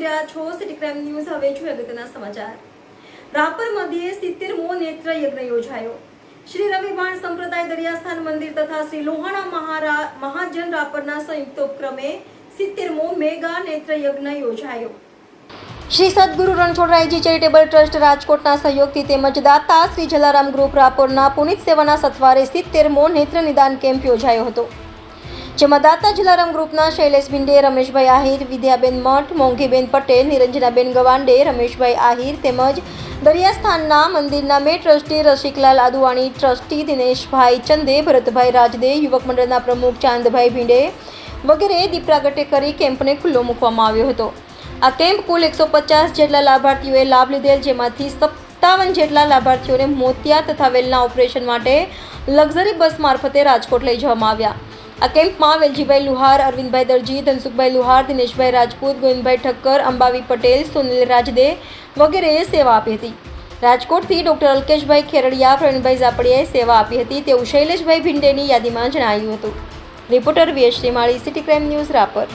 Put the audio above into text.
Crime news, હવે જોઈએ અગત્યના સમાચાર. રાપર મધ્યે સિત્તેરમો નેત્ર યજ્ઞ યોજાયો. શ્રી રવિવાણ સંપ્રદાય દરિયાસ્થાન મંદિર તથા શ્રી લોહાણા મહાજન રાપરના સંયુક્ત ઉપક્રમે સિત્તેરમો મેગા નેત્ર યજ્ઞ યોજાયો. શ્રી સદગુરુ રણછોડરાયજી ચેરિટેબલ ટ્રસ્ટ રાજકોટના સહયોગથી તેમજ દાતા શ્રી જલારામ ગ્રુપ રાપરના પુનિત સેવાના સથવારે સિત્તેરમો નેત્ર નિદાન કેમ્પ યોજાયો હતો. જેમાં દાતા જલારામ ગ્રુપના શૈલેષ ભિંડે, રમેશભાઈ આહિર, વિદ્યાબેન મઠ, મોંઘીબેન પટેલ, નિરંજનાબેન ગવાંડે, રમેશભાઈ આહિર તેમજ દરિયાસ્થાનના મંદિરના મે ટ્રસ્ટી રસિકલાલ આદુવાણી, ટ્રસ્ટી દિનેશભાઈ ચંદે, ભરતભાઈ રાજદે, યુવક મંડળના પ્રમુખ ચાંદભાઈ ભીંડે વગેરે દીપ પ્રાગટ્ય કરી કેમ્પને ખુલ્લો મૂકવામાં આવ્યો હતો. આ કેમ્પ કુલ એકસો પચાસ જેટલા લાભાર્થીઓએ લાભ લીધેલ, જેમાંથી સત્તાવન જેટલા લાભાર્થીઓને મોતિયા તથા વેલના ઓપરેશન માટે લક્ઝરી બસ મારફતે રાજકોટ લઈ જવામાં આવ્યા. આ કેમ્પમાં વેલજીભાઈ લુહાર, અરવિંદભાઈ દરજી ધનસુખભાઈ લુહાર, દિનેશભાઈ રાજપૂત, ગોવિંદભાઈ ઠક્કર, અંબાવી પટેલ, સુનિલ રાજદે વગેરેએ સેવા આપી હતી. રાજકોટથી ડોક્ટર અલ્કેશભાઈ ખેરડિયા, પ્રવીણભાઈ ઝાપડિયાએ સેવા આપી હતી તેવું શૈલેષભાઈ ભિંડેની યાદીમાં જણાવ્યું હતું. Reporter VS Shrimali city crime news Rapar.